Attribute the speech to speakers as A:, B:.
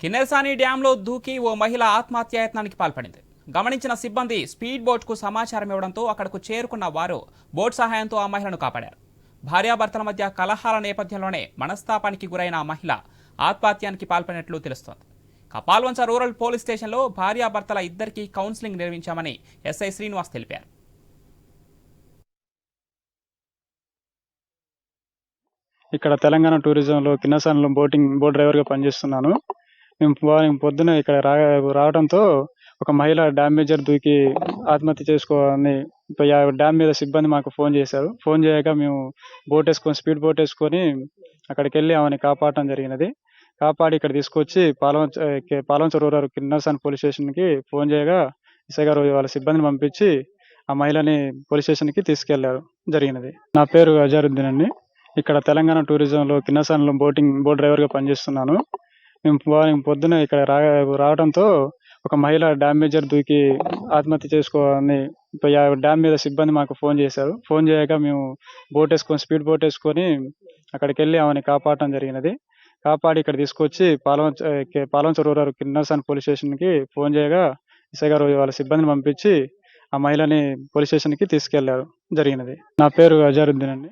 A: కిన్నెరసాని డ్యాంలో దూకి ఓ మహిళ ఆత్మహత్యాయత్నానికి పాల్పడింది. గమనించిన సిబ్బంది స్పీడ్ బోట్కు సమాచారం ఇవ్వడంతో అక్కడకు చేరుకున్న వారు బోట్ సహాయంతో ఆ మహిళను కాపాడారు. భార్యాభర్తల మధ్య కలహాల నేపథ్యంలోనే మనస్తాపానికి గురైన ఆ మహిళ ఆత్మహత్యానికి పాల్పడినట్లు తెలుస్తోంది. కపాల్వంచ రూరల్ పోలీస్ స్టేషన్లో భార్యాభర్తల ఇద్దరికీ కౌన్సిలింగ్ నిర్వహించామని ఎస్ఐ శ్రీనివాస్ తెలిపారు.
B: ఇక్కడ తెలంగాణ టూరిజంలో కిన్నసాన్లో బోటింగ్ బోట్ డ్రైవర్గా పనిచేస్తున్నాను. మేము మార్నింగ్ పొద్దున ఇక్కడ రా రావడంతో ఒక మహిళ డ్యామ్ మేజర్ దూకి ఆత్మహత్య చేసుకోవాలని ఆ డ్యామ్ మీద సిబ్బంది మాకు ఫోన్ చేశారు. ఫోన్ చేయగా మేము బోట్ వేసుకొని స్పీడ్ బోట్ వేసుకొని అక్కడికి వెళ్ళి ఆమెని కాపాడటం జరిగినది. కాపాడి ఇక్కడ తీసుకొచ్చి పాలవంచ పాలవంచ రూరల్ కిన్నసాన్ పోలీస్ స్టేషన్కి ఫోన్ చేయగా ఎస్ఐ గారు వాళ్ళ సిబ్బందిని పంపించి ఆ మహిళని పోలీస్ స్టేషన్కి తీసుకెళ్ళారు. జరిగినది. నా పేరు అజారుద్దీన్ అండి. ఇక్కడ తెలంగాణ టూరిజంలో కిన్నసాన్లో బోటింగ్ బోట్ డ్రైవర్గా పనిచేస్తున్నాను. మేము పొద్దున ఇక్కడ రా రావడంతో ఒక మహిళ డ్యామ్ మేజర్ దూకి ఆత్మహత్య చేసుకోవాలని ఆ డ్యామ్ మీద సిబ్బంది మాకు ఫోన్ చేశారు. ఫోన్ చేయగా మేము బోట్ వేసుకొని స్పీడ్ బోట్ వేసుకొని అక్కడికి వెళ్ళి ఆమెని కాపాడటం జరిగినది. కాపాడి ఇక్కడ తీసుకొచ్చి పాలవంచ ఏ, పాలవంచ రూరల్ కిన్నసాన్ పోలీస్ స్టేషన్కి ఫోన్ చేయగా ఎస్ఐ గారు వాళ్ళ సిబ్బందిని పంపించి ఆ మహిళని పోలీస్ స్టేషన్కి తీసుకెళ్ళారు. జరిగినది. నా పేరు అజారుద్దీన్ అండి.